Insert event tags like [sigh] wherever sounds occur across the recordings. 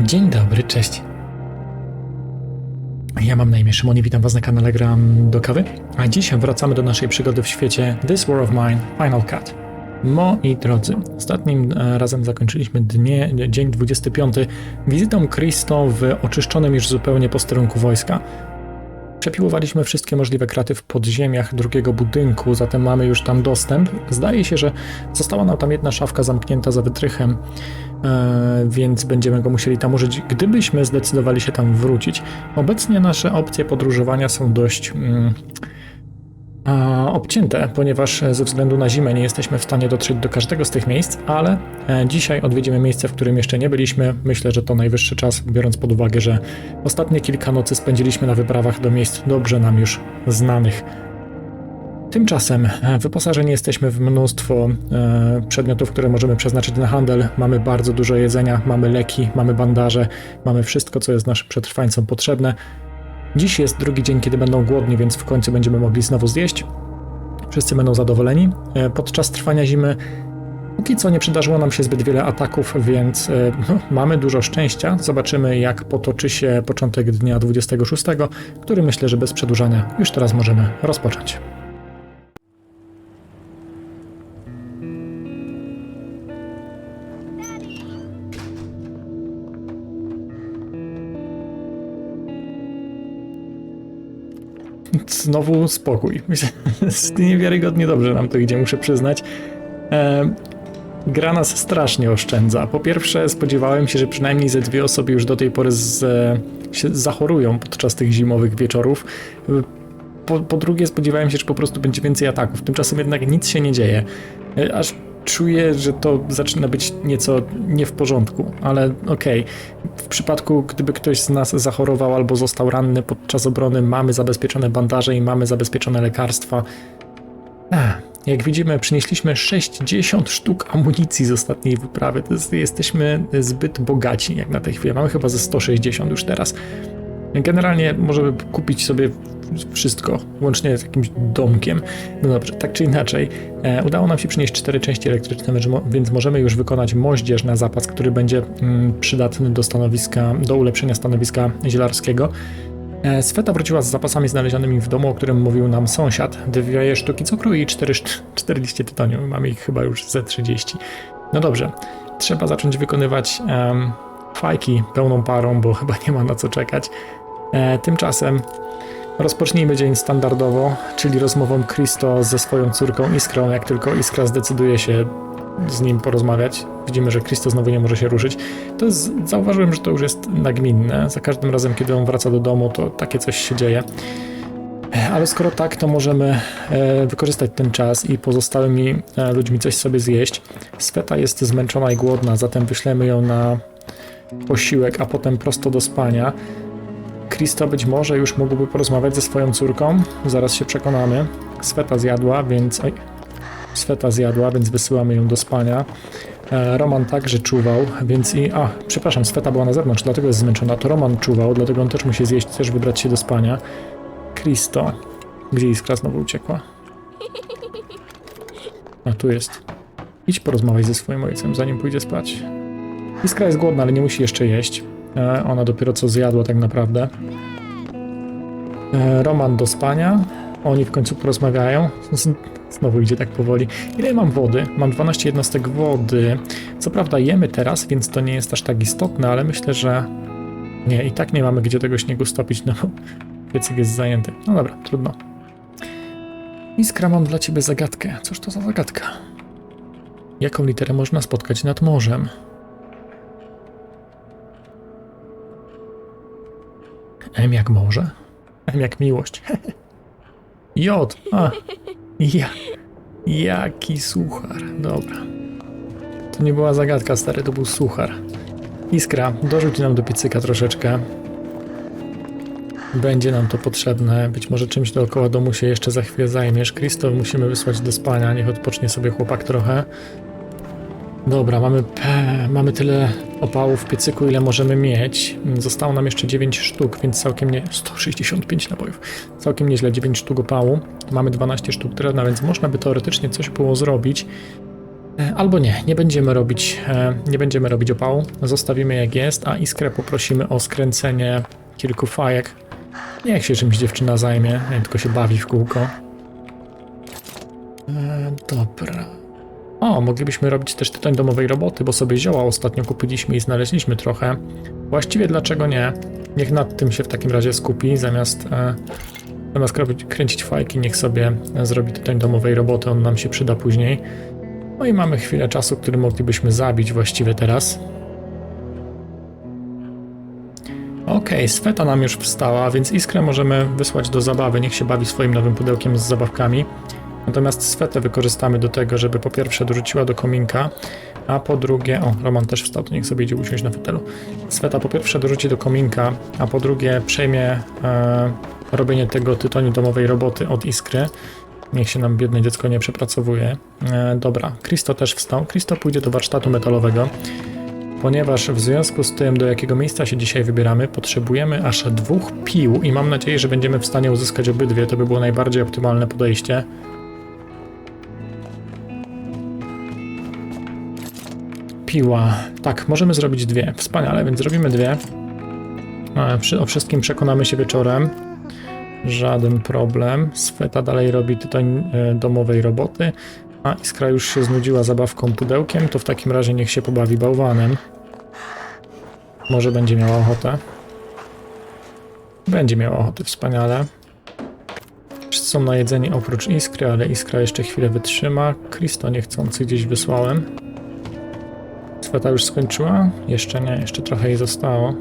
Dzień dobry, cześć. Ja mam na imię Szymon i witam Was na kanale Gram do kawy. A dzisiaj wracamy do naszej przygody w świecie This War of Mine Final Cut. Moi drodzy, ostatnim e, razem zakończyliśmy dnie, dzień 25 wizytą Christo w oczyszczonym już zupełnie posterunku wojska. Przepiłowaliśmy wszystkie możliwe kraty w podziemiach drugiego budynku, zatem mamy już tam dostęp. Zdaje się, że została nam tam jedna szafka zamknięta za wytrychem, e, więc będziemy go musieli tam użyć, gdybyśmy zdecydowali się tam wrócić. Obecnie nasze opcje podróżowania są dość mm, obcięte, ponieważ ze względu na zimę nie jesteśmy w stanie dotrzeć do każdego z tych miejsc, ale e, dzisiaj odwiedzimy miejsce, w którym jeszcze nie byliśmy. Myślę, że to najwyższy czas, biorąc pod uwagę, że ostatnie kilka nocy spędziliśmy na wyprawach do miejsc dobrze nam już znanych. Tymczasem e, wyposażeni jesteśmy w mnóstwo e, przedmiotów, które możemy przeznaczyć na handel. Mamy bardzo dużo jedzenia, mamy leki, mamy bandaże, mamy wszystko, co jest naszym przetrwańcom potrzebne. Dziś jest drugi dzień, kiedy będą głodni, więc w końcu będziemy mogli znowu zjeść. Wszyscy będą zadowoleni. E, Podczas trwania zimy póki co nie przydarzyło nam się zbyt wiele ataków, więc e, no, mamy dużo szczęścia. Zobaczymy, jak potoczy się początek dnia 26, który myślę, że bez przedłużania już teraz możemy rozpocząć. Znowu spokój. [laughs] Niewiarygodnie dobrze nam to idzie, muszę przyznać. E, gra nas strasznie oszczędza. Po pierwsze, spodziewałem się, że przynajmniej ze dwie osoby już do tej pory z, się zachorują podczas tych zimowych wieczorów. Po, po drugie, spodziewałem się, że po prostu będzie więcej ataków. Tymczasem jednak nic się nie dzieje. E, Aż czuję, że to zaczyna być nieco nie w porządku, ale okej. W przypadku, gdyby ktoś z nas zachorował albo został ranny podczas obrony, mamy zabezpieczone bandaże i mamy zabezpieczone lekarstwa. Ech, jak widzimy, przynieśliśmy 60 sztuk amunicji z ostatniej wyprawy. Jest, jesteśmy zbyt bogaci jak na tę chwilę. Mamy chyba ze 160 już teraz. Generalnie możemy kupić sobie wszystko, łącznie z jakimś domkiem. No dobrze, tak czy inaczej, e, udało nam się przynieść cztery części elektryczne, więc mo- więc możemy już wykonać moździerz na zapas, który będzie mm, przydatny do stanowiska, do ulepszenia stanowiska zielarskiego. E, Sweta wróciła z zapasami znalezionymi w domu, o którym mówił nam sąsiad. Dwie sztuki cukru i 4, 40 tytonium. Mamy ich chyba już ze 30. No dobrze, trzeba zacząć wykonywać fajki pełną parą, bo chyba nie ma na co czekać. E, tymczasem rozpocznijmy dzień standardowo, czyli rozmową Christo ze swoją córką Iskrą. Jak tylko Iskra zdecyduje się z nim porozmawiać, widzimy, że Christo znowu nie może się ruszyć. To jest, zauważyłem, że to już jest nagminne. Za każdym razem, kiedy on wraca do domu, to takie coś się dzieje. E, Ale skoro tak, to możemy e, wykorzystać ten czas i pozostałymi e, ludźmi coś sobie zjeść. Sweta jest zmęczona i głodna, zatem wyślemy ją na posiłek, a potem prosto do spania. Kristo być może już mógłby porozmawiać ze swoją córką. Zaraz się przekonamy. Sweta zjadła, więc. Oj. Sweta zjadła, więc wysyłamy ją do spania. E, Roman także czuwał, więc i. A, przepraszam, Sweta była na zewnątrz, dlatego jest zmęczona. To Roman czuwał, dlatego on też musi zjeść, też wybrać się do spania. Kristo. Gdzie iskra znowu uciekła? A tu jest. Idź porozmawiaj ze swoim ojcem, zanim pójdzie spać. Iskra jest głodna, ale nie musi jeszcze jeść. E, Ona dopiero co zjadła tak naprawdę. E, Roman do spania. Oni w końcu porozmawiają. Znowu idzie tak powoli. Ile mam wody? Mam 12 jednostek wody. Co prawda jemy teraz, więc to nie jest aż tak istotne, ale myślę, że nie, i tak nie mamy gdzie tego śniegu stopić, no bo [laughs] piecyk jest zajęty. No dobra, trudno. Iskra, mam dla ciebie zagadkę. Cóż to za zagadka? Jaką literę można spotkać nad morzem? M jak morze? M jak miłość. [laughs] J. A. Ja. Jaki suchar. Dobra. To nie była zagadka, stary, to był suchar. Iskra, dorzuć nam do piecyka troszeczkę. Będzie nam to potrzebne. Być może czymś dookoła domu się jeszcze za chwilę zajmiesz. Krzysztof musimy wysłać do spania. Niech odpocznie sobie chłopak trochę. Dobra, mamy, mamy tyle opałów w piecyku, ile możemy mieć. Zostało nam jeszcze 9 sztuk, więc całkiem nie... 165 nabojów. Całkiem nieźle, 9 sztuk opału. Mamy 12 sztuk drewna, więc można by teoretycznie coś było zrobić. E, Albo nie, nie będziemy robić, e, nie będziemy robić opału, zostawimy jak jest, a Iskrę poprosimy o skręcenie kilku fajek. Niech się czymś dziewczyna zajmie, tylko się bawi w kółko. E, dobra. O, moglibyśmy robić też tytoń domowej roboty, bo sobie zioła ostatnio kupiliśmy i znaleźliśmy trochę. Właściwie dlaczego nie? Niech nad tym się w takim razie skupi, zamiast, e, zamiast kręcić fajki, niech sobie e, zrobi tytoń domowej roboty, on nam się przyda później. No i mamy chwilę czasu, który moglibyśmy zabić właściwie teraz. Okej, Sweta nam już wstała, więc Iskrę możemy wysłać do zabawy, niech się bawi swoim nowym pudełkiem z zabawkami. Natomiast Swetę wykorzystamy do tego, żeby po pierwsze dorzuciła do kominka, a po drugie... O, Roman też wstał, to niech sobie idzie usiąść na fotelu. Sweta po pierwsze dorzuci do kominka, a po drugie przejmie e, robienie tego tytoniu domowej roboty od Iskry. Niech się nam biedne dziecko nie przepracowuje. E, dobra, Kristo też wstał. Kristo pójdzie do warsztatu metalowego, ponieważ w związku z tym, do jakiego miejsca się dzisiaj wybieramy, potrzebujemy aż dwóch pił i mam nadzieję, że będziemy w stanie uzyskać obydwie. To by było najbardziej optymalne podejście. Piła. Tak, możemy zrobić dwie. Wspaniale, więc zrobimy dwie. E, O wszystkim przekonamy się wieczorem. Żaden problem. Sweta dalej robi tytoń e, domowej roboty, a Iskra już się znudziła zabawką pudełkiem, to w takim razie niech się pobawi bałwanem. Może będzie miała ochotę. Będzie miała ochotę, wspaniale. Wszyscy są na jedzenie oprócz Iskry, ale Iskra jeszcze chwilę wytrzyma. Kristo niechcący gdzieś wysłałem. Sweta już skończyła? Jeszcze nie, jeszcze trochę jej zostało.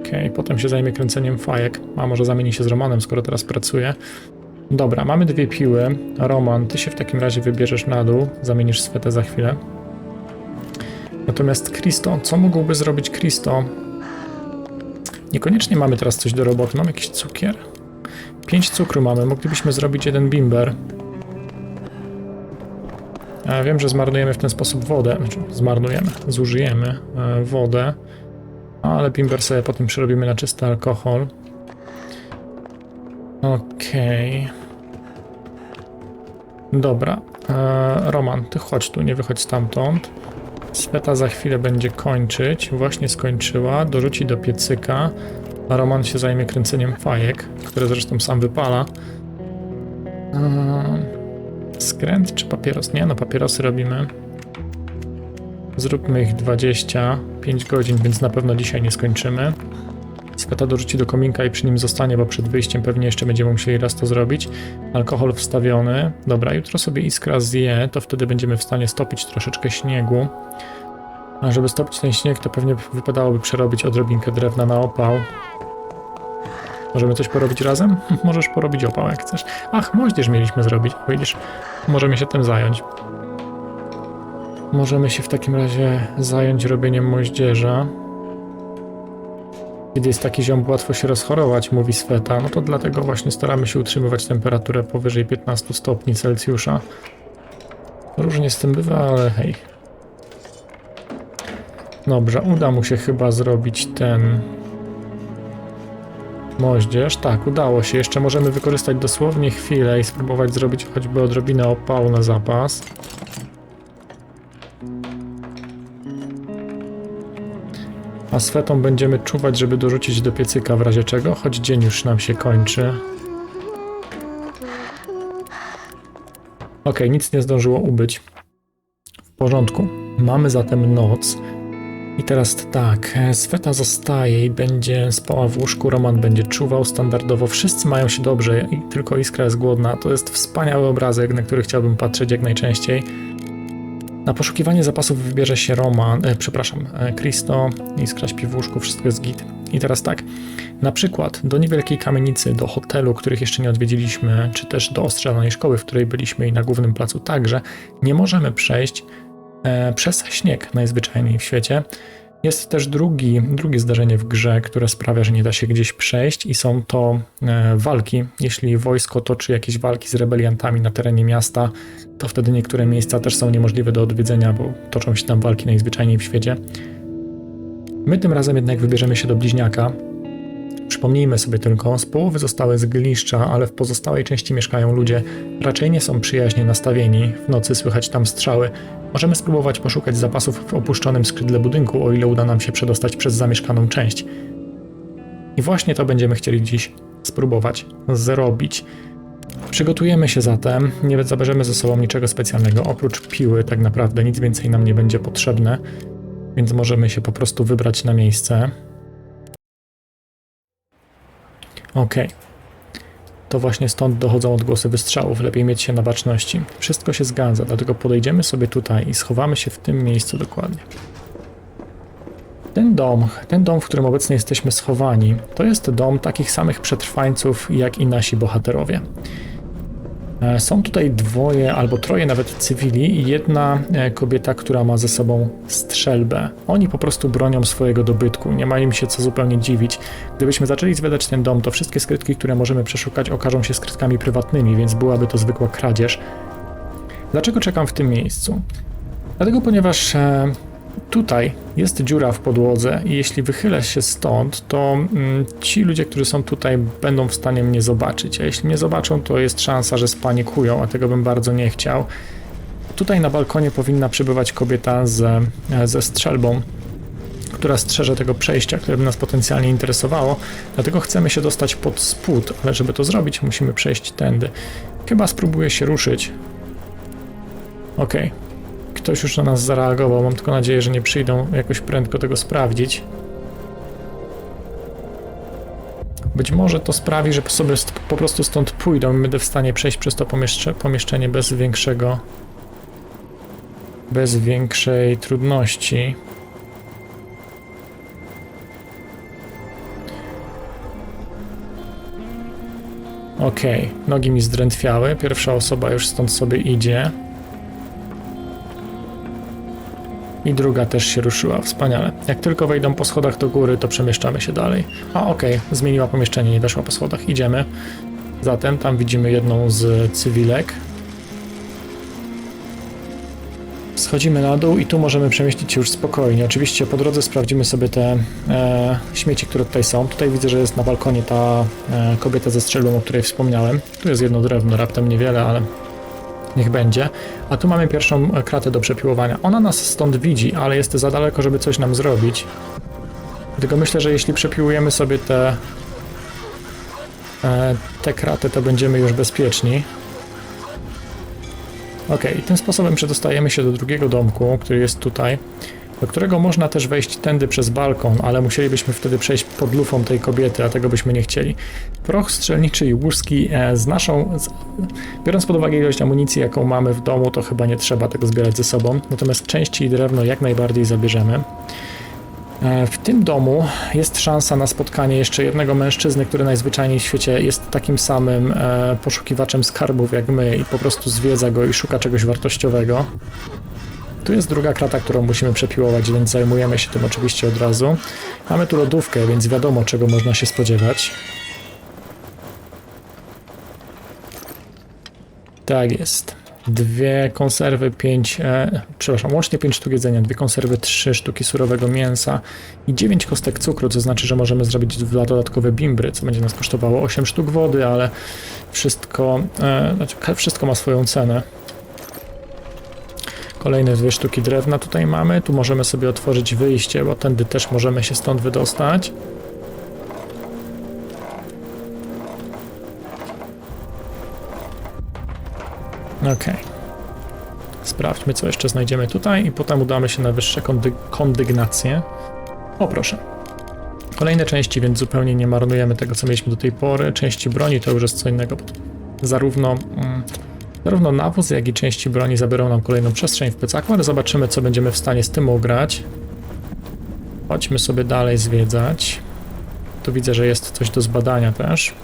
Okej, potem się zajmie kręceniem fajek. A może zamieni się z Romanem, skoro teraz pracuje. Dobra, mamy dwie piły. Roman, ty się w takim razie wybierzesz na dół, zamienisz swetę za chwilę. Natomiast Kristo, co mógłby zrobić Kristo? Niekoniecznie mamy teraz coś do roboty. Mam jakiś cukier? Pięć cukru mamy, moglibyśmy zrobić jeden bimber. Wiem, że zmarnujemy w ten sposób wodę. Znaczy, zmarnujemy, zużyjemy e, wodę. Ale bimber sobie potem przerobimy na czysty alkohol. Okej. Dobra. E, Roman, ty chodź tu, nie wychodź stamtąd. Sweta za chwilę będzie kończyć. Właśnie skończyła. Dorzuci do piecyka. A Roman się zajmie kręceniem fajek, które zresztą sam wypala. E, skręt czy papieros? Nie, no papierosy robimy. Zróbmy ich 25 godzin, więc na pewno dzisiaj nie skończymy. Sweta dorzuci do kominka i przy nim zostanie, bo przed wyjściem pewnie jeszcze będziemy musieli raz to zrobić. Alkohol wstawiony. Dobra, jutro sobie iskra zje, to wtedy będziemy w stanie stopić troszeczkę śniegu. A żeby stopić ten śnieg, to pewnie wypadałoby przerobić odrobinkę drewna na opał. Możemy coś porobić razem? Możesz porobić opał, jak chcesz. Ach, moździerz mieliśmy zrobić. Widzisz, możemy się tym zająć. Możemy się w takim razie zająć robieniem moździerza. Kiedy jest taki ziom, łatwo się rozchorować, mówi Sweta, no to dlatego właśnie staramy się utrzymywać temperaturę powyżej 15 stopni Celsjusza. Różnie z tym bywa, ale hej. Dobrze, uda mu się chyba zrobić ten moździerz. Tak, udało się. Jeszcze możemy wykorzystać dosłownie chwilę i spróbować zrobić choćby odrobinę opału na zapas. A swetą będziemy czuwać, żeby dorzucić do piecyka w razie czego, choć dzień już nam się kończy. Ok, nic nie zdążyło ubyć. W porządku. Mamy zatem noc. I teraz tak, Sweta zostaje i będzie spała w łóżku, Roman będzie czuwał standardowo, wszyscy mają się dobrze tylko Iskra jest głodna. To jest wspaniały obrazek, na który chciałbym patrzeć jak najczęściej. Na poszukiwanie zapasów wybierze się Roman, e, przepraszam, e, Kristo, Iskra śpi w łóżku, wszystko jest git. I teraz tak, na przykład do niewielkiej kamienicy, do hotelu, których jeszcze nie odwiedziliśmy, czy też do ostrzelonej szkoły, w której byliśmy i na głównym placu także, nie możemy przejść e, przez śnieg najzwyczajniej w świecie. Jest też drugi, drugie zdarzenie w grze, które sprawia, że nie da się gdzieś przejść i są to e, walki. Jeśli wojsko toczy jakieś walki z rebeliantami na terenie miasta, to wtedy niektóre miejsca też są niemożliwe do odwiedzenia, bo toczą się tam walki najzwyczajniej w świecie. My tym razem jednak wybierzemy się do bliźniaka, Przypomnijmy sobie tylko, z połowy zostały zgliszcza, ale w pozostałej części mieszkają ludzie. Raczej nie są przyjaźnie nastawieni, w nocy słychać tam strzały. Możemy spróbować poszukać zapasów w opuszczonym skrzydle budynku, o ile uda nam się przedostać przez zamieszkaną część. I właśnie to będziemy chcieli dziś spróbować zrobić. Przygotujemy się zatem, nie zabierzemy ze sobą niczego specjalnego, oprócz piły tak naprawdę nic więcej nam nie będzie potrzebne, więc możemy się po prostu wybrać na miejsce. Okej. To właśnie stąd dochodzą odgłosy wystrzałów, lepiej mieć się na baczności. Wszystko się zgadza, dlatego podejdziemy sobie tutaj i schowamy się w tym miejscu dokładnie. Ten dom, ten dom, w którym obecnie jesteśmy schowani, to jest dom takich samych przetrwańców jak i nasi bohaterowie. E, Są tutaj dwoje albo troje nawet cywili i jedna e, kobieta, która ma ze sobą strzelbę. Oni po prostu bronią swojego dobytku, nie ma im się co zupełnie dziwić. Gdybyśmy zaczęli zwiedzać ten dom, to wszystkie skrytki, które możemy przeszukać, okażą się skrytkami prywatnymi, więc byłaby to zwykła kradzież. Dlaczego czekam w tym miejscu? Dlatego, ponieważ e, tutaj jest dziura w podłodze i jeśli wychylę się stąd, to mm, ci ludzie, którzy są tutaj, będą w stanie mnie zobaczyć. A jeśli mnie zobaczą, to jest szansa, że spanikują, a tego bym bardzo nie chciał. Tutaj na balkonie powinna przybywać kobieta e, ze strzelbą, która strzeże tego przejścia, które by nas potencjalnie interesowało. Dlatego chcemy się dostać pod spód, ale żeby to zrobić, musimy przejść tędy. Chyba spróbuję się ruszyć. Okej. Ktoś już na nas zareagował. Mam tylko nadzieję, że nie przyjdą jakoś prędko tego sprawdzić. Być może to sprawi, że sobie po prostu stąd pójdą i będę w stanie przejść przez to pomieszcze- pomieszczenie bez większego. bez większej trudności. Okej, nogi mi zdrętwiały. Pierwsza osoba już stąd sobie idzie. I druga też się ruszyła, wspaniale. Jak tylko wejdą po schodach do góry, to przemieszczamy się dalej. A okej, zmieniła pomieszczenie, nie weszła po schodach, idziemy. Zatem tam widzimy jedną z cywilek. Schodzimy na dół i tu możemy przemieścić się już spokojnie. Oczywiście po drodze sprawdzimy sobie te e, śmieci, które tutaj są. Tutaj widzę, że jest na balkonie ta e, kobieta ze strzelbą, o której wspomniałem. Tu jest jedno drewno, raptem niewiele, ale niech będzie. A tu mamy pierwszą e, kratę do przepiłowania. Ona nas stąd widzi, ale jest za daleko, żeby coś nam zrobić. Dlatego myślę, że jeśli przepiłujemy sobie te, e, te kraty, to będziemy już bezpieczni. Ok, i tym sposobem przedostajemy się do drugiego domku, który jest tutaj, do którego można też wejść tędy przez balkon, ale musielibyśmy wtedy przejść pod lufą tej kobiety, a tego byśmy nie chcieli. Proch strzelniczy i łuski e, z naszą, z, biorąc pod uwagę ilość amunicji, jaką mamy w domu, to chyba nie trzeba tego zbierać ze sobą, natomiast części i drewno jak najbardziej zabierzemy. E, W tym domu jest szansa na spotkanie jeszcze jednego mężczyzny, który najzwyczajniej w świecie jest takim samym e, poszukiwaczem skarbów jak my i po prostu zwiedza go i szuka czegoś wartościowego. Tu jest druga krata, którą musimy przepiłować, więc zajmujemy się tym oczywiście od razu. Mamy tu lodówkę, więc wiadomo czego można się spodziewać. Tak jest. Dwie konserwy, pięć, e, przepraszam, łącznie pięć sztuk jedzenia, dwie konserwy, trzy sztuki surowego mięsa i dziewięć kostek cukru, co znaczy, że możemy zrobić dwa dodatkowe bimbry, co będzie nas kosztowało 8 sztuk wody, ale wszystko, e, znaczy, wszystko ma swoją cenę. Kolejne dwie sztuki drewna tutaj mamy, tu możemy sobie otworzyć wyjście, bo tędy też możemy się stąd wydostać. Okej. Sprawdźmy, co jeszcze znajdziemy tutaj i potem udamy się na wyższe kondy kondygnacje. O, proszę. Kolejne części, więc zupełnie nie marnujemy tego, co mieliśmy do tej pory. Części broni to już jest co innego. Zarówno, mm, zarówno nawóz, jak i części broni zabiorą nam kolejną przestrzeń w plecaku, ale zobaczymy, co będziemy w stanie z tym ugrać. Chodźmy sobie dalej zwiedzać. Tu widzę, że jest coś do zbadania też.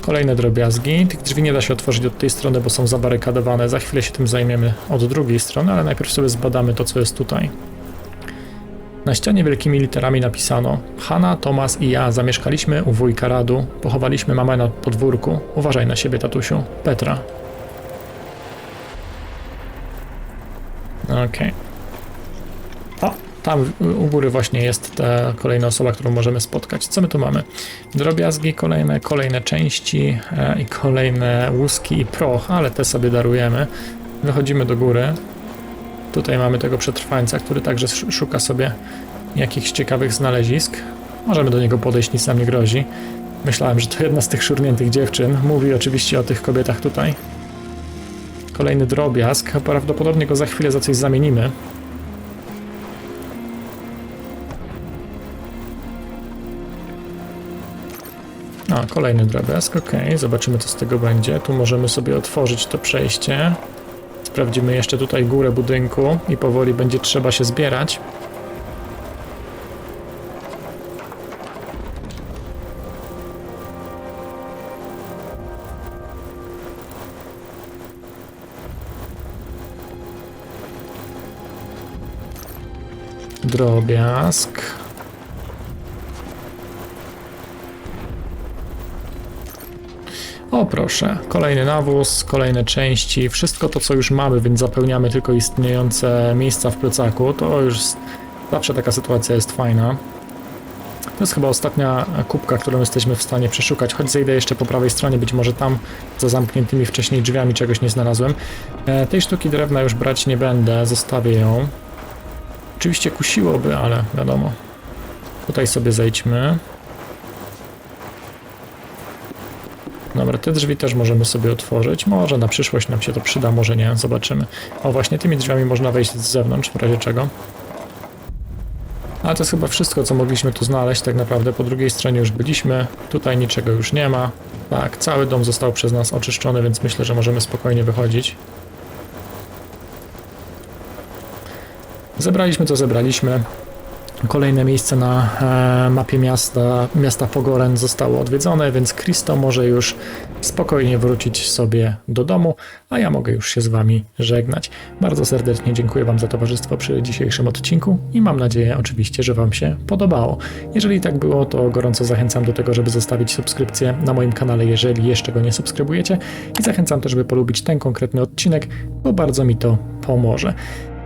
Kolejne drobiazgi. Tych drzwi nie da się otworzyć od tej strony, bo są zabarykadowane. Za chwilę się tym zajmiemy od drugiej strony, ale najpierw sobie zbadamy to, co jest tutaj. Na ścianie wielkimi literami napisano Hanna, Tomas i ja zamieszkaliśmy u wujka Radu. Pochowaliśmy mamę na podwórku. Uważaj na siebie, tatusiu. Petra. Okej. O, tam u góry właśnie jest ta kolejna osoba, którą możemy spotkać. Co my tu mamy? Drobiazgi kolejne, kolejne części e, i kolejne łuski i proch, ale te sobie darujemy. Wychodzimy do góry. Tutaj mamy tego przetrwańca, który także sz- szuka sobie jakichś ciekawych znalezisk. Możemy do niego podejść, nic nam nie grozi. Myślałem, że to jedna z tych szurniętych dziewczyn. Mówi oczywiście o tych kobietach tutaj. Kolejny drobiazg. Prawdopodobnie go za chwilę za coś zamienimy. A, kolejny drobiazg, ok, zobaczymy co z tego będzie. Tu możemy sobie otworzyć to przejście. Sprawdzimy jeszcze tutaj górę budynku i powoli będzie trzeba się zbierać. Drobiazg. O proszę, kolejny nawóz, kolejne części, wszystko to co już mamy, więc zapełniamy tylko istniejące miejsca w plecaku. To już zawsze taka sytuacja jest fajna. To jest chyba ostatnia kubka, którą jesteśmy w stanie przeszukać, choć zejdę jeszcze po prawej stronie, być może tam za zamkniętymi wcześniej drzwiami czegoś nie znalazłem. E, tej sztuki drewna już brać nie będę, zostawię ją. Oczywiście kusiłoby, ale wiadomo. Tutaj sobie zejdźmy. Dobra, te drzwi też możemy sobie otworzyć. Może na przyszłość nam się to przyda, może nie, zobaczymy. O, właśnie tymi drzwiami można wejść z zewnątrz, w razie czego. Ale to jest chyba wszystko, co mogliśmy tu znaleźć, tak naprawdę. Po drugiej stronie już byliśmy, tutaj niczego już nie ma. Tak, cały dom został przez nas oczyszczony, więc myślę, że możemy spokojnie wychodzić. Zebraliśmy co zebraliśmy. Kolejne miejsce na e, mapie miasta, miasta Pogoren zostało odwiedzone, więc Kristo może już spokojnie wrócić sobie do domu, a ja mogę już się z Wami żegnać. Bardzo serdecznie dziękuję Wam za towarzystwo przy dzisiejszym odcinku i mam nadzieję oczywiście, że Wam się podobało. Jeżeli tak było, to gorąco zachęcam do tego, żeby zostawić subskrypcję na moim kanale, jeżeli jeszcze go nie subskrybujecie i zachęcam też, by polubić ten konkretny odcinek, bo bardzo mi to pomoże.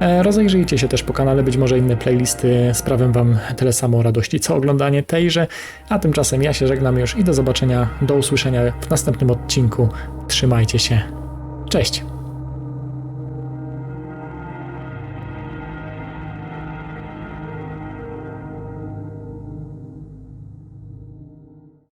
E, Rozejrzyjcie się też po kanale, być może inne playlisty sprawią Wam tyle samo radości, co oglądanie tejże. A tymczasem ja się żegnam już i do zobaczenia, do usłyszenia w następnym odcinku. Trzymajcie się. Cześć!